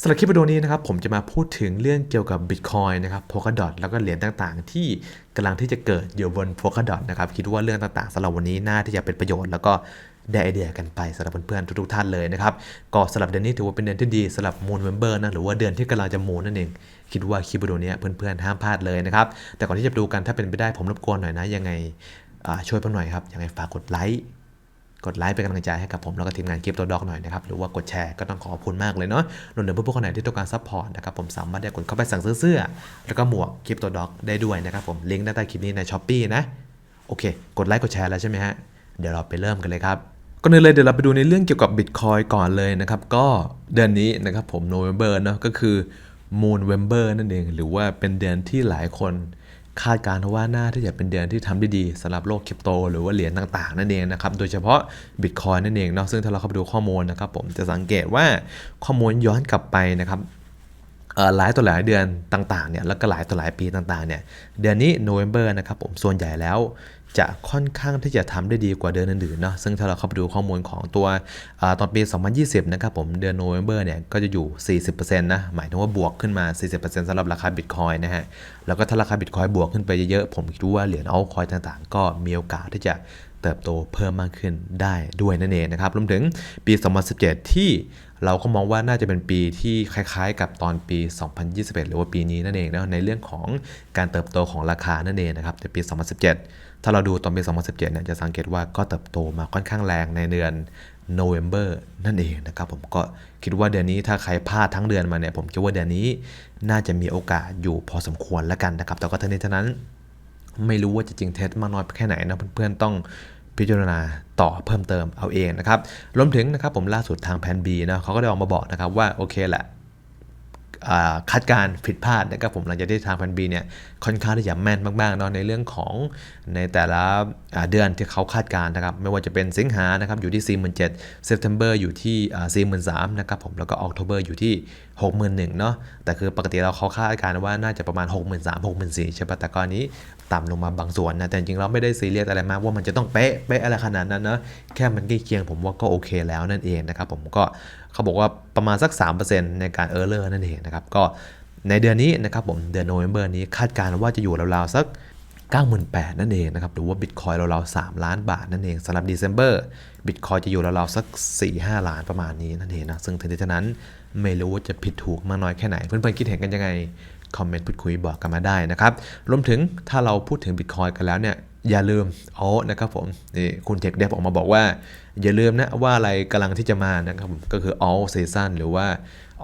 สำหรับคลิปวิดีโอนี้นะครับผมจะมาพูดถึงเรื่องเกี่ยวกับ Bitcoin นะครับ Polkadot แล้วก็เหรียญต่างๆ ที่กำลังที่จะเกิดอยู่บน Polkadot นะครับ คิดว่าเรื่องต่างๆสำหรับวันนี้น่าที่จะเป็นประโยชน์แล้วก็ได้ไอเดียกันไปสำหรับเพื่อนๆทุกๆท่านเลยนะครับ ก็สำหรับเดือนนี้ถือว่าเป็นเดือนที่ดีสำหรับ Moon Member นะหรือว่าเดือนที่กำลังจะ Moon นั่นเอง คิดว่าคลิปวิดีโอนี้เพื่อนๆห้ามพลาดเลยนะครับแต่ก่อนที่จะดูกันถ้าเป็นไปได้ผมรบกวนหน่อยนะยังไงอ่าช่วยผมหน่อยครับยังไงฝากกดไลค์ กดไลค์เป็นกำลังใจให้กับผมแล้วก็ทีมงานคลิปตัวดอกหน่อยนะครับหรือว่ากดแชร์ก็ต้องขอขอบคุณมากเลยเนาะรวมถึงผู้คนไหนที่ต้องการซัพพอร์ตนะครับผมสามารถได้กดเข้าไปสั่งซื้อเสื้อ แล้วก็หมวกคลิปตัวดอกได้ด้วยนะครับผมลิงก์ด้านใต้คลิปนี้ในช้อปปี้นะโอเค กดไลค์กดแชร์แล้วใช่ไหมฮะเดี๋ยวเราไปเริ่มกันเลยครับก่อนเลยเดี๋ยวเราไปดูในเรื่องเกี่ยวกับ Bitcoin ก่อนเลยนะครับ ก็เดือนนี้นะครับผม November เนาะก็คือ Moon November นั่นเอง หรือว่าเป็นเดือนที่หลายคน คาดการณ์ว่าน่าที่จะเป็นเดือนที่ทำได้ดีสำหรับโลกคริปโต หรือว่าเหรียญต่างๆ นั่นเองนะครับ โดยเฉพาะ Bitcoin นั่นเองเนาะซึ่งถ้าเราเข้าไปดูข้อมูลนะครับผมจะสังเกตว่าข้อมูลย้อนกลับไปนะครับหลายต่อหลายเดือนต่างๆเนี่ยแล้วก็หลายต่อหลายปีต่างๆเนี่ยเดือนนี้โนเวมเบอร์นะครับผมส่วนใหญ่แล้ว จะค่อนข้างที่จะทำได้ดีกว่าเดือนอื่นๆเนาะซึ่งถ้าเราเข้าไปดูข้อมูลของตัวอตอนปี 2020 นะครับผมเดือน November เนี่ยก็จะอยู่ 40%นะหมายถึงว่าบวกขึ้นมา 40%สำหรับราคา Bitcoin นะฮะแล้วก็ถ้าราคา Bitcoin บวกขึ้นไปเยอะๆผมคิดว่าเหรียญ altcoin ต่างๆ ก็มีโอกาสที่จะเติบโตเพิ่มมากขึ้นได้ด้วยนั่นเองนะครับรวมถึงปี 2017 ที่เราก็มองว่าน่าจะเป็นปีที่คล้ายๆ กับตอนปี 2021 หรือว่าปีนี้นั่นเองนะในเรื่องของการเติบโตของราคานั่นเองนะครับในปี 2017 ถ้าเราดูตอนปี 2017 เนี่ยจะสังเกตว่าก็เติบโตมาค่อนข้างแรงในเดือน November นั่นเองนะครับผมก็คิดว่าเดือนนี้ถ้าใครพลาดทั้งเดือนมาเนี่ยผมคิดว่าเดือนนี้น่าจะมีโอกาสอยู่พอสมควรแล้วกันนะครับ แต่ก็ทั้งนี้ทั้งนั้นไม่รู้ว่าจะจริงเท็จมากน้อยแค่ไหนนะเพื่อนๆต้องพิจารณาต่อเพิ่มเติมเอาเองนะครับรวมถึงนะครับผมล่าสุดทางแพนบีนะเขาก็ได้ออกมาบอกนะครับว่าโอเคแหละ คาดการณ์ผิดพลาดนะครับผมหลังจากที่ทางพันบีเนี่ยค่อนข้างที่จะแม่นมากๆเนาะในเรื่องของในแต่ละเดือนที่เขาคาดการณ์นะครับไม่ว่าจะเป็นสิงหานะครับอยู่ที่ 47,000 September อยู่ที่ 4 3 0 0นะครับผมแล้วก็ October อยู่ที่ 61,000เนาะแต่คือปกติเราเขาคาดการณ์ว่าน่าจะประมาณ 63,000 64,000ใช่ปะแต่กรณี ต่ำลงมาบางส่วนนะแต่จริงๆเราไม่ได้ซีเรียสอะไรมากว่ามันจะต้องเป๊ะเป๊ะอะไรขนาดนั้นนะแค่มันใกล้เคียงผมว่าก็โอเคแล้วนั่นเองนะครับผมก็เขาบอกว่าประมาณสัก 3%ในการเออร์เลอร์นั่นเองนะครับก็ในเดือนนี้นะครับผมเดือนโนเวม ber นี้คาดการณ์ว่าจะอยู่ราวๆสัก98,000นั่นเองนะครับหรือว่าบิตคอยราวๆ3ล้านบาทนั่นเองสำหรับ December บิตคอยจะอยู่ราวๆสัก 4-5 ล้านประมาณนี้นั่นเองนะซึ่งถึงที่นั้นไม่รู้ว่าจะผิดถูกมากน้อยแค่ไหน เพื่อนๆคิดเห็นกันยังไง คอมเมนต์พูดคุยบอกกันมาได้นะครับ รวมถึงถ้าเราพูดถึง Bitcoin กันแล้วเนี่ยอย่าลืมอ๋อนะครับผมนี่คุณเทคเดฟออกมาบอกว่า อย่าลืมนะว่าอะไรกำลังที่จะมานะครับผมก็คือ all season หรือว่า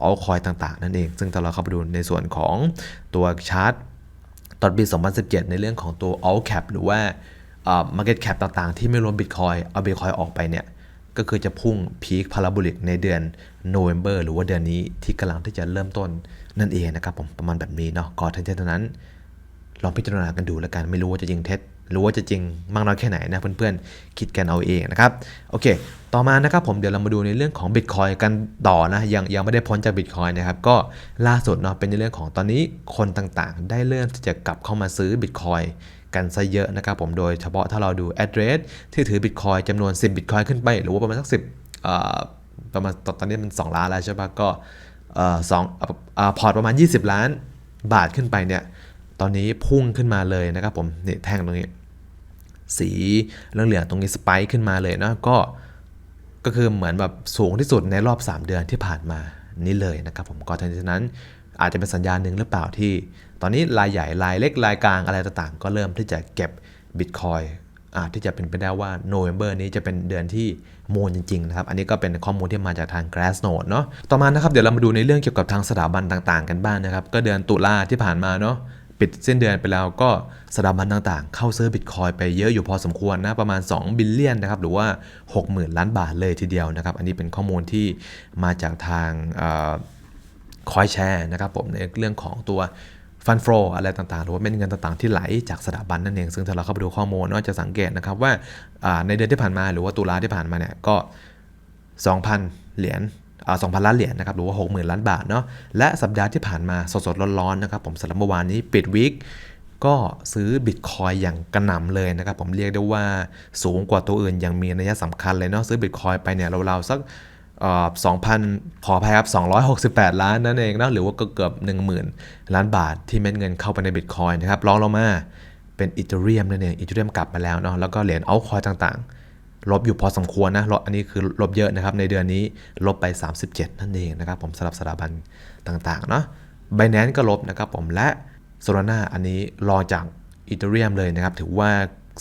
all coin ต่างๆ นั่นเอง ซึ่งถ้าเราเข้าไปดูในส่วนของตัวชาร์ตตอนปี 2017 ในเรื่องของตัว all cap หรือว่า market cap ต่างๆ ที่ไม่รวม Bitcoin เอา Bitcoin ออกไปเนี่ย ก็คือจะพุ่งพีคพาราโบลิกในเดือน November หรือว่าเดือนนี้ที่กำลังที่จะเริ่มต้นนั่นเองนะครับผมประมาณแบบนี้เนาะก่อนที่จะนั้น ลองพิจารณากันดูแล้วกันไม่รู้ว่าจะจริงเท็จหรือว่าจะจริงมากน้อยแค่ไหนนะเพื่อนๆ คิดกันเอาเองนะครับโอเค ต่อมานะครับผมเดี๋ยวเรามาดูในเรื่องของ Bitcoin กันต่อนะยังยังไม่ได้พ้นจาก Bitcoin นะครับก็ล่าสุดเนาะเป็นในเรื่องของตอนนี้คนต่างๆ ได้เริ่มที่จะกลับเข้ามาซื้อ Bitcoin กันซะเยอะนะครับผมโดยเฉพาะถ้าเราดู address ที่ถือ Bitcoin จำนวน 10 Bitcoin ขึ้นไป หรือว่าประมาณสัก 10ประมาณตอนนี้มัน 2 ล้านแล้วใช่ปะก็สองออพอร์ตประมาณ 20 ล้านบาทขึ้นไปเนี่ยตอนนี้พุ่งขึ้นมาเลยนะครับผมนี่แท่งตรงนี้ สีเหลืองๆตรงนี้สไปค์ขึ้นมาเลยนะก็ก็คือเหมือนแบบสูงที่สุดในรอบ 3 เดือนที่ผ่านมานี่เลยนะครับผมก็ทั้งนั้นอาจจะเป็นสัญญาณหนึ่งหรือเปล่าที่ ตอนนี้รายใหญ่รายเล็กรายกลางอะไรต่างๆ ก็เริ่มที่จะเก็บ Bitcoin อาจที่จะเป็นไปได้ว่า November นี้จะเป็นเดือนที่โมนจริงๆนะครับ อันนี้ก็เป็นข้อมูลที่มาจากทาง Glassnode เนาะต่อมานะครับ เดี๋ยวเรามาดูในเรื่องเกี่ยวกับทางสถาบันต่างๆ กันบ้างนนะครับ ก็เดือนตุลาที่ผ่านมาเนาะปิดสิ้นเดือนไปแล้วก็สถาบันต่างๆ เข้าซื้อบิตคอยไปเยอะอยู่พอสมควรนะ ประมาณ 2 บิลเลียนนะครับ หรือว่า 60,000 ล้านบาทเลยทีเดียวนะครับ อันนี้เป็นข้อมูลที่มาจากทางคอยแชร์นะครับผมในเรื่องของตัว ฟันโฟอะไรต่างๆ หรือว่าเม็ดเงินต่างๆที่ไหลจากสถาบันนั่นเอง ซึ่งถ้าเราเข้าไปดูข้อมูลเนาะจะสังเกตนะครับว่าในเดือนที่ผ่านมาหรือว่าตุลาที่ผ่านมาเนี่ยก็ 2,000 เหรียญสอ่า2,000ล้านเหรียญนะครับหรือว่า 60,000 ล้านบาทเนาะและสัปดาห์ที่ผ่านมาสดๆร้อนๆนะครับผมสำหรับเมื่อวานนี้ปิดวิกก็ซื้อบิตคอยอย่างกระหน่ำเลยนะครับผมเรียกได้ว่าสูงกว่าตัวอื่นอย่างมีนัยสำคัญเลยเนาะซื้อบิตคอยไปเนี่ยราวๆสัก 2,000 ขออภัยครับ 268 ล้านนั่นเองนะหรือว่าก็เกือบ 10,000 ล้านบาทที่เม็ดเงินเข้าไปในบิตคอยนะครับรองลงมาเป็นอีเทเรียมนั่นเองอีเทเรียมกลับมาแล้วเนาะแล้วก็เหรียญเอาคอยต่างๆ ลบอยู่พอสมควรนะลบอันนี้คือลบเยอะนะครับ ในเดือนนี้ลบไป 37 นั่นเองนะครับ ผมสำหรับสถาบันต่างๆเนาะ b i n a n c e ก็ลบนะครับผมและ Solana อันนี้รองจากอีเทเรียมเลยนะครับ ถือว่า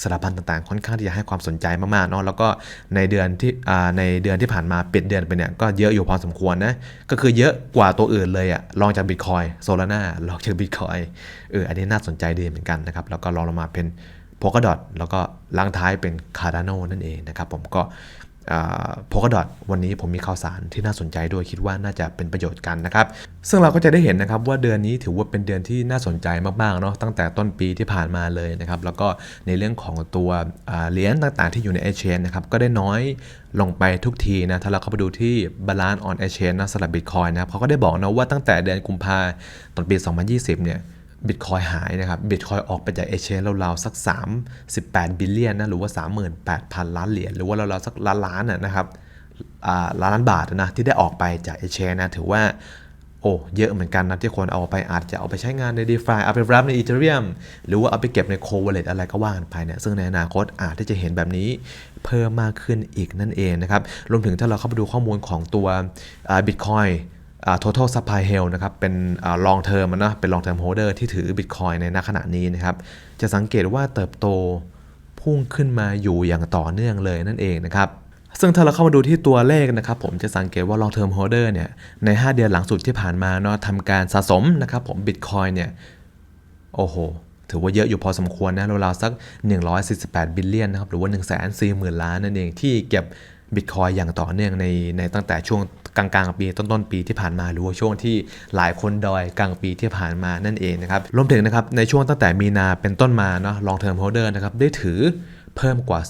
สถาบันต่างๆ ค่อนข้างที่จะให้ความสนใจมากๆเนาะแล้วก็ในเดือนที่ในเดือนที่ผ่านมาปิดเดือนไปเนี่ยก็เยอะอยู่พอสมควรนะก็คือเยอะกว่าตัวอื่นเลยอะลองจาก Bitcoin Solana รองจากบิตคอยเอออันนี้น่าสนใจดีเหมือนกันนะครับแล้วก็ลองลงมาเป็นโพกดอทแล้วก็ลังท้ายเป็น Cardano นั่นเองนะครับผมก็ โพกดอทวันนี้ผมมีข่าวสารที่น่าสนใจด้วยคิดว่าน่าจะเป็นประโยชน์กันนะครับ ซึ่งเราก็จะได้เห็นนะครับว่าเดือนนี้ถือว่าเป็นเดือนที่น่าสนใจมากๆเนาะตั้งแต่ต้นปีที่ผ่านมาเลยนะครับแล้วก็ในเรื่องของตัวเหรียญต่างๆที่อยู่ใน Exchange นะครับก็ได้น้อยลงไปทุกทีนะถ้าเราเข้าไปดูที่ Balance on Exchange นะสำหรับ Bitcoin นะครับเขาก็ได้บอกนะว่าตั้งแต่เดือนกุมภาตอนปี 2020 เนี่ย บิตคอยหายนะครับบิตคอยออกไปจากเอเชนราวๆสัก38บิลเลียนนะ หรือว่า 38,000 ล้านเหรียญ หรือว่าราวๆสักล้านล้านนะครับล้านล้านบาทนะ ที่ได้ออกไปจากเอเชนนะ ถือว่า โอ้เยอะเหมือนกันนะ ที่คนเอาไปอาจจะเอาไปใช้งานใน d e f i เอาไปรับใน Ethereum หรือว่าเอาไปเก็บใน c o Wallet อะไรก็ว่ากันไปเนี่ย ซึ่งในอนาคตอาจที่จะเห็นแบบนี้เพิ่มมากขึ้นอีกนั่นเองนะครับ รวมถึงถ้าเราเข้าไปดูข้อมูลของตัวบิตคอยอ่า total supply held นะครับ เป็น long term นะ เป็น long term holder ที่ถือ Bitcoin ในณขณะนี้นะครับ จะสังเกตว่าเติบโตพุ่งขึ้นมาอยู่อย่างต่อเนื่องเลยนั่นเองนะครับ ซึ่งถ้าเราเข้ามาดูที่ตัวเลขนะครับ ผมจะสังเกตว่า long term holder เนี่ยใน 5 เดือนหลังสุดที่ผ่านมาเนาะทำการสะสมนะครับผม Bitcoin เนี่ย โอ้โหถือว่าเยอะอยู่พอสมควรนะราวๆสัก 148 บิลเลียนนะครับหรือว่า 140,000 ล้านนั่นเองที่เก็บบิตคอยอย่างต่อเนื่องในในตั้งแต่ช่วง กลางๆปีต้นๆปีที่ผ่านมา หรือว่าช่วงที่หลายคนดอยกลางปีที่ผ่านมานั่นเองนะครับรวมถึงนะครับในช่วงตั้งแต่มีนาเป็นต้นมาเนาะ long term holder นะครับได้ถือเพิ่มกว่า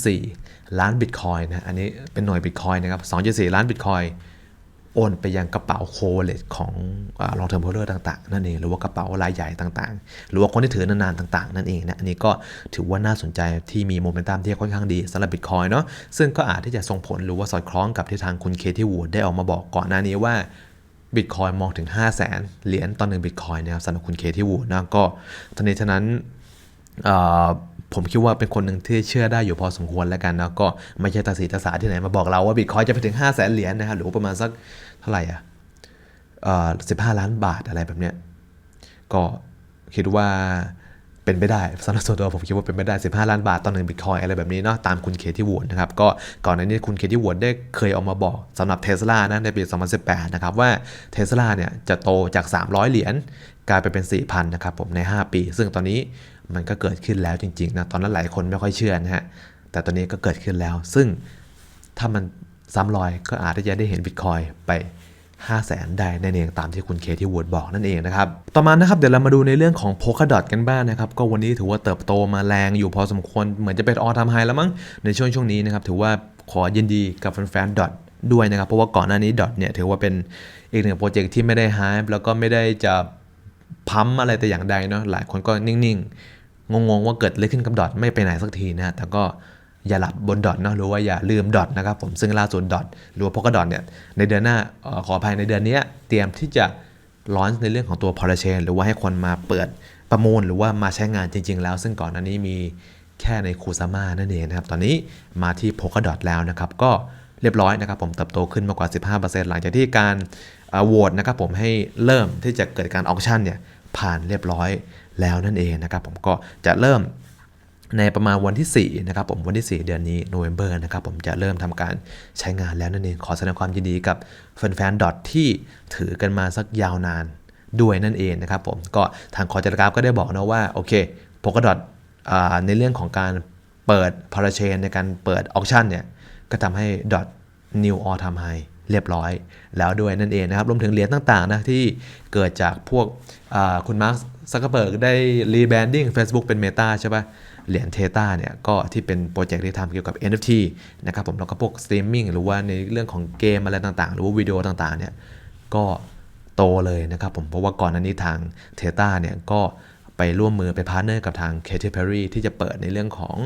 2.4 ล้านบิตคอยนะอันนี้เป็นหน่วยบิตคอยนะครับ2.4 ล้านบิตคอย โอนไปยังกระเป๋าโคเลตของลองเทอมโฮเดอร์ต่างๆ นั่นเอง หรือว่ากระเป๋ารายใหญ่ต่างๆ หรือว่าคนที่ถือนานๆต่างๆ นั่นเองนะอันนี้ก็ถือว่าน่าสนใจที่มีโมเมนตัมที่ค่อนข้างดีสำหรับบิตคอยเนาะซึ่งก็อาจที่จะส่งผลหรือว่าสอดคล้องกับที่ทางคุณเคที่วูดได้ออกมาบอกก่อนหน้านี้ว่าบิตคอยมองถึง 5 0 0แสนเหรียญต่อหนึ่งบิตคอยนะครับสำหรับคุณเคที่วูดนะก็ทั้งนี้ทั้งนั้นเอ่อ ผมคิดว่าเป็นคนหนึ่งที่เชื่อได้อยู่พอสมควรแล้วกันนะก็ไม่ใช่ตาสีตาสาที่ไหนมาบอกเราว่าบิตคอยจะไปถึง 5 0 0แสนเหรียญนะครับหรือประมาณสักเท่าไหร่อะเอ่อ15ล้านบาทอะไรแบบเนี้ยก็คิดว่าเป็นไปได้สำหรับส่วนตัวผมคิดว่าเป็นไปได้ 15 ล้านบาทต่อหนึ่งบิตคอยอะไรแบบนี้เนาะตามคุณเคที่วูดนะครับก็ก่อนหน้านี้คุณเคที่วูดได้เคยออกมาบอกสำหรับเทสลานะในปี 2018 นะครับว่าเทสลาเนี่ยจะโตจาก 300 เหรียญ กลายไปเป็น 4,000นะครับผมใน 5 ปี ซึ่งตอนนี้มันก็เกิดขึ้นแล้วจริงๆนะตอนนั้นหลายคนไม่ค่อยเชื่อนะฮะแต่ตอนนี้ก็เกิดขึ้นแล้ว ซึ่งถ้ามันซ้ำรอยก็อาจจะได้เห็นบิตคอยไป 5 0 0แสนได้นั่นเองตามที่คุณเคที่วูดบอกนั่นเองนะครับ ต่อมานะครับเดี๋ยวเรามาดูในเรื่องของ Polkadot กันบ้างนะครับ ก็วันนี้ถือว่าเติบโตมาแรงอยู่พอสมควร เหมือนจะเป็นออทามไฮแล้วมั้งในช่วงช่วงนี้นะครับ ถือว่าขอยินดีกับแฟนๆ Dot ด้วยนะครับ เพราะว่าก่อนหน้านี้ Dot เนี่ยถือว่าเป็นอีกหนึ่งโปรเจกต์ที่ไม่ได้ hype แล้วก็ไม่ได้จะ พัมอะไรแต่อย่างใดเนาะหลายคนก็นิ่งๆ งงๆว่าเกิดอะไรขึ้นกับดอทไม่ไปไหนสักทีนะแต่ก็อย่าหลับบนดอทเนาะหรือว่าอย่าลืมดอทนะครับผมซึ่งล่าสุดดอทหรือว่าพกดอทเนี่ยในเดือนหน้าออขออภัยในเดือนนี้เตรียมที่จะลอนในเรื่องของตัวพอลเชนหรือว่าให้คนมาเปิดประมูลหรือว่ามาใช้งานจริง ๆ แล้ว ซึ่งก่อนหน้านี้มีแค่ในคูซาม่านั่นเองนะครับ ตอนนี้มาที่พกดอทแล้วนะครับ ก็เรียบร้อยนะครับ ผมเติบโตขึ้นมากกว่า 15%หลังจากที่การ โหวตนะครับผมให้เริ่มที่จะเกิดการออกชั่นเนี่ยผ่านเรียบร้อยแล้วนั่นเองนะครับผมก็จะเริ่มในประมาณวันที่4นะครับผมวันที่ 4 เดือนนี้โนเวม ber นะครับผมจะเริ่มทำการใช้งานแล้วนั่นเองขอแสดงความยินดีกับแฟนๆดอทที่ถือกันมาสักยาวนานด้วยนั่นเองนะครับผมก็ทางคอจัดการก็ได้บอกนะว่าโอเคโพกดอทในเรื่องของการเปิดพาราเชนในการเปิดออคชั่นเนี่ยก็ทำให้ดอทนิวออทำไฮ เรียบร้อยแล้วด้วยนั่นเองนะครับ รวมถึงเหรียญต่างๆนะที่เกิดจากพวกคุณมาร์คซักเกอร์เบิร์กได้รีแบรนดิ้ง Facebook เป็น Meta ใช่ปะเหรียญเทตาเนี่ยก็ที่เป็นโปรเจกต์ที่ทำเกี่ยวกับ NFT นะครับผมแล้วก็พวกสตรีมมิ่งหรือว่าในเรื่องของเกมอะไรต่างๆ หรือว่าวิดีโอต่างๆเนี่ยก็โตเลยนะครับผมเพราะว่าก่อนหน้านี้ทางเทตาเนี่ยก็ไปร่วมมือไปพาร์เนอร์กับทาง Katy Perry ที่จะเปิดในเรื่องของ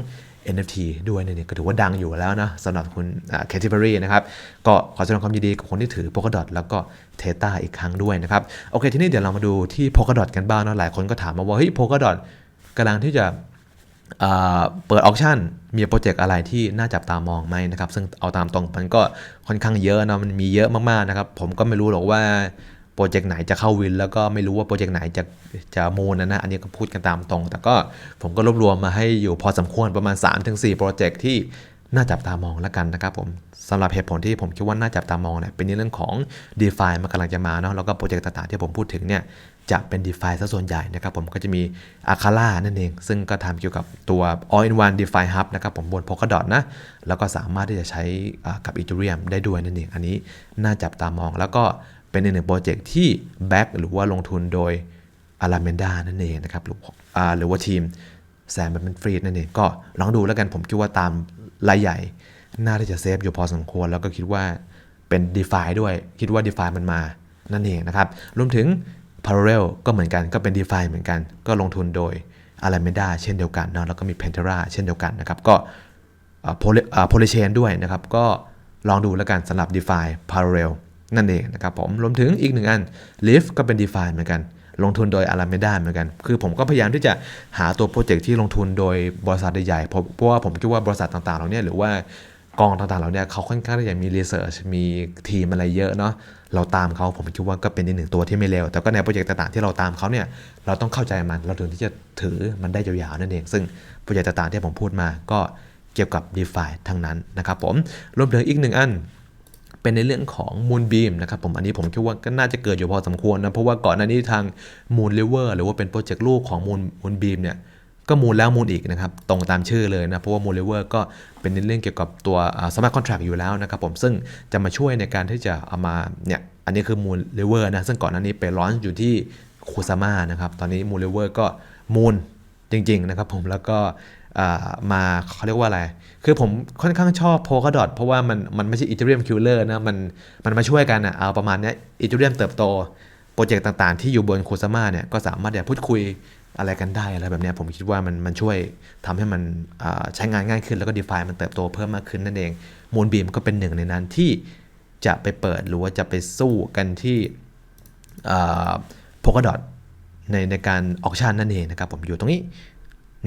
NFT ด้วยเนั่นเองก็ถือว่าดังอยู่แล้วนะสำหรับคุณแคท i เบอรี่นะครับ ก็ขอแสดงความยินดีกับคนที่ถือ Polkadot แล้วก็เทตาอีกครั้งด้วยนะครับ โอเค ทีนี้เดี๋ยวเรามาดูที่ Polkadot กันบ้างนะหลายคนก็ถามมาว่าเฮ้ย Polkadot กำลังที่จะเปิดออคชั่นมีโปรเจกต์อะไรที่น่าจับตามองไหมนะครับ ซึ่งเอาตามตรงมันก็ค่อนข้างเยอะนะมันมีเยอะมากๆนะครับ ผมก็ไม่รู้หรอกว่า โปรเจกต์ไหนจะเข้าวิน แล้วก็ไม่รู้ว่าโปรเจกต์ไหนจะจะมูลนะนะอันนี้ก็พูดกันตามตรง แต่ก็ผมก็รวบรวมมาให้อยู่พอสมควรประมาณ 3-4 โปรเจกต์ที่น่าจับตามองแล้วกันนะครับผมสำหรับเหตุผลที่ผมคิดว่าน่าจับตามองเนี่ยเป็นในเรื่องของ d e f i มันกำลังจะมาเนาะแล้วก็โปรเจกต์ต่างๆที่ผมพูดถึงเนี่ยจะเป็น d e f i ซะส่วนใหญ่นะครับผมก็จะมี a c a l a นั่นเอง ซึ่งก็ทำเกี่ยวกับตัว all in one DeFi Hub นะครับผมบน Polkadot นะ แล้วก็สามารถที่จะใช้กับ Ethereum ได้ด้วยนั่นเอง อันนี้น่าจับตามองแล้วก็ เป็นอีกหนึ่งโปรเจกต์ที่แบ็กหรือว่าลงทุนโดย Alameda นั่นเองนะครับหรือหรือว่าทีมแซมแบบมันฟรีดนั่นเองก็ลองดูแล้วกันผมคิดว่าตามรายใหญ่ น่าที่จะเซฟอยู่พอสมควร แล้วก็คิดว่าเป็น d e f i ด้วย คิดว่า d e f i มันมานั่นเองนะครับรวมถึง Parallel ก็เหมือนกันก็เป็น d e f i เหมือนกัน ก็ลงทุนโดย Alameda เช่นเดียวกันเนาะแล้วก็มี Pantera เช่นเดียวกันนะครับก็โพลเชนด้วยนะครับ ก็ลองดูแล้วกันสำหรับ d e f i Parallel นั่นเองนะครับผมรวมถึงอีกหนึ่งอัน Leaf ก็เป็น d e f i เหมือนกัน ลงทุนโดย Alameda เหมือนกัน คือผมก็พยายามที่จะหาตัวโปรเจกต์ที่ลงทุนโดยบริษัทใหญ่ๆเพราะว่าผมคิดว่าบริษัทต่างๆเหล่านี้หรือว่ากองต่างๆเหล่านี้เขาค่อนข้างที่จะมีรีเสิร์ชมีทีมอะไรเยอะเนาะเราตามเขาผมคิดว่าก็เป็นอีกหนึ่งตัวที่ไม่เลวแต่ก็ในโปรเจกต์ต่างๆที่เราตามเขาเนี่ยเราต้องเข้าใจมันเราถึงที่จะถือมันได้ยาวๆนั่นเอง ซึ่งโปรเจกต์ต่างๆที่ผมพูดมาก็เกี่ยวกับ d e f i ทั้งนั้นนะครับผมรวมถึงอีกหนึ่งอัน เป็นในเรื่องของ Moonbeam นะครับผมอันนี้ผมคิดว่าก็น่าจะเกิดอยู่พอสมควรนะเพราะว่าก่อนหน้านี้ทาง Moon River หรือว่าเป็นโปรเจกต์ลูกของ Moon Moonbeam เนี่ยก็มูลแล้วมูลอีกนะครับตรงตามชื่อเลยนะเพราะว่า Moon River ก็เป็นในเรื่องเกี่ยวกับตัวสมาร์ทคอนแท็กอยู่แล้วนะครับผมซึ่งจะมาช่วยในการที่จะเอามาเนี่ยอันนี้คือ Moon River นะซึ่งก่อนหน้านี้ไปร้อนอยู่ที่คูซาม่านะครับตอนนี้ Moon River ก็มูลจริงๆนะครับผมแล้วก็ มาเขาเรียกว่าอะไร คือผมค่อนข้างชอบ Polkadot เพราะว่ามันมันไม่ใช่ Ethereum Killer นะมันมันมาช่วยกันอะเอาประมาณนี้ย Ethereum เติบโต โปรเจกต์ต่างๆ ที่อยู่บนโคซาม่าเนี่ยก็สามารถจะพูดคุยอะไรกันได้อะไรแบบนี้ผมคิดว่ามันมันช่วยทำให้มันใช้งานง่ายขึ้นแล้วก็ d e f i มันเติบโตเพิ่มมากขึ้นนั่นเอง Moonbeam ก็เป็นหนึ่งในนั้นที่จะไปเปิดหรือว่าจะไปสู้กันที่โพกดอ t ในในการออกชันนั่นเองนะครับผมอยู่ตรงนี้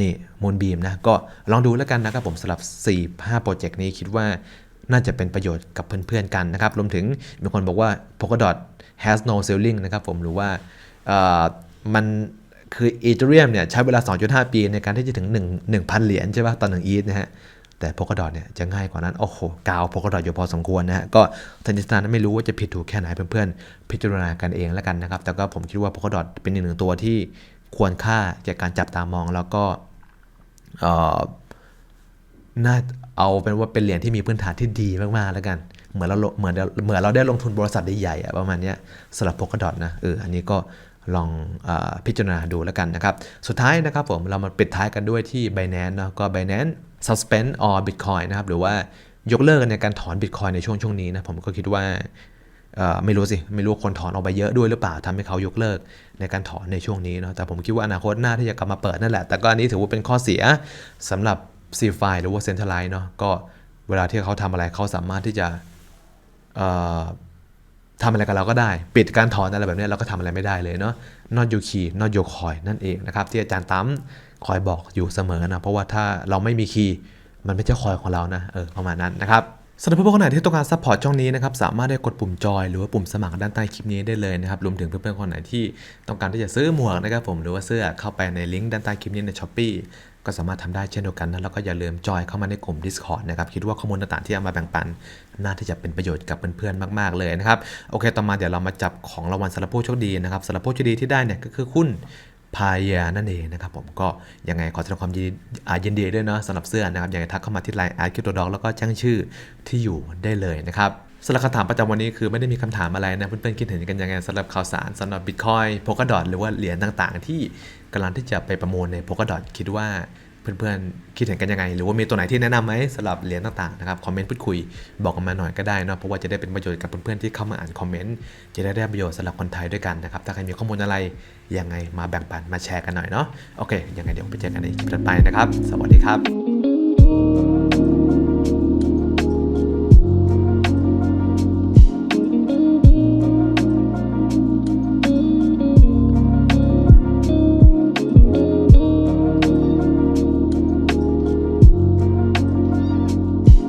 นี่มูลบีมนะ ก็ลองดูแล้วกันนะครับผมสำหรับ 4-5 โปรเจกต์นี้คิดว่าน่าจะเป็นประโยชน์กับเพื่อนๆกันนะครับ รวมถึงมีคนบอกว่า Polkadot has no ceiling นะครับผมหรือว่ามันคือ Ethereum เนี่ยใช้เวลา 2.5 ปีในการที่จะถึง 1 1,000 เหรียญใช่ป่ะต่อ1 ETH นะฮะแต่ Polkadot เนี่ยจะง่ายกว่านั้น โอ้โห กาว Polkadot อยู่พอสมควรนะฮะ ก็ทันทีนั้นไม่รู้ว่าจะผิดถูกแค่ไหนเพื่อนๆ พิจารณากันเองแล้วกันนะครับ แต่ก็ผมคิดว่า Polkadot เป็นอีกหนึ่งตัวที่ควรค่าแก่การจับตามองแล้วก็ น่าเอาเป็นว่าเป็นเหรียญที่มีพื้นฐานที่ดีมากๆแล้วกัน เหมือนเราเหมือนเหมือนเราได้ลงทุนบริษัทใหญ่ๆอะประมาณนี้สำหรับ Polkadot นะเอออันนี้ก็ลองอพิจารณาดูแล้วกันนะครับ สุดท้ายนะครับผมเรามาปิดท้ายกันด้วยที่ Binance เนาะก็ Binance suspend all Bitcoin นะครับหรือว่ายกเลิกในการถอน Bitcoin ในช่วงช่วงนี้นะผมก็คิดว่า ไม่รู้สิ ไม่รู้คนถอนออกไปเยอะด้วยหรือเปล่าทำให้เขายกเลิกในการถอนในช่วงนี้เนาะแต่ผมคิดว่าอนาคตหน้าที่จะกลับมาเปิดนั่นแหละ แต่ก็อันนี้ถือว่าเป็นข้อเสียสำหรับ c f i หรือว่า Centralize เนาะก็เวลาที่เขาทำอะไรเขาสามารถที่จะเอ่อทำอะไรกับเราก็ได้ ปิดการถอนอะไรแบบนี้เราก็ทำอะไรไม่ได้เลยเนาะ not your key not your coin นั่นเองนะครับ ที่อาจารย์ตั้มคอยบอกอยู่เสมอนะเพราะว่าถ้าเราไม่มีคีย์มันไม่ใช่คอยของเรานะเออประมาณนั้นนะครับ สำหรับเพื่อนๆคนไหนที่ต้องการซัพพอร์ตช่องนี้นะครับสามารถได้กดปุ่มจอยหรือว่าปุ่มสมัครด้านใต้คลิปนี้ได้เลยนะครับรวมถึงเพื่อนๆคนไหนที่ต้องการที่จะซื้อหมวกนะครับผมหรือว่าเสื้อเข้าไปในลิงก์ด้านใต้คลิปนี้ใน s h อ p e e ก็สามารถทำได้เช่นเดียวกันนะแล้วก็อย่าลืมจอยเข้ามาในกลุ่ม Discord นะครับคิดว่าข้อมูลต่างๆที่เอามาแบ่งปัน น่าที่จะเป็นประโยชน์กับเพื่อนๆมากๆเลยนะครับโอเคต่อมาเดี๋ยวเรามาจับของรางวัลสำหรับผู้โชคดีนะครับสำหรับผู้โชคดีที่ได้เนี่ยก็คือคุณ พายานั่นเองนะครับผมก็ยังไงขอแสดงความยินดีอ่ายินดีด้วยเนาะสำหรับเสื้อนะครับยังไงทักเข้ามาที่ไลน์อาร์คิวตัวด็อกแล้วก็แจ้งชื่อที่อยู่ได้เลยนะครับสำหรับคำถามประจำวันนี้คือไม่ได้มีคำถามอะไรนะเพื่อนๆคิดเห็นกันยังไงสำหรับข่าวสารสำหรับบิตคอยโพกดอทหรือว่าเหรียญต่างๆ ที่กำลังที่จะไปประมูลในโพกดอทคิดว่า เพื่อนๆ คิดเห็นกันยังไง หรือว่ามีตัวไหนที่แนะนำไหมสำหรับเหรียญต่างๆนะครับคอมเมนต์พูดคุยบอกกันมาหน่อยก็ได้เนาะเพราะว่าจะได้เป็นประโยชน์กับเพื่อนๆที่เข้ามาอ่านคอมเมนต์จะได้ได้ประโยชน์สำหรับคนไทยด้วยกันนะครับถ้าใครมีข้อมูลอะไรยังไงมาแบ่งปันมาแชร์กันหน่อยเนาะโอเคยังไงเดี๋ยวไปเจอกันในคลิปถัดไปนะครับ สวัสดีครับ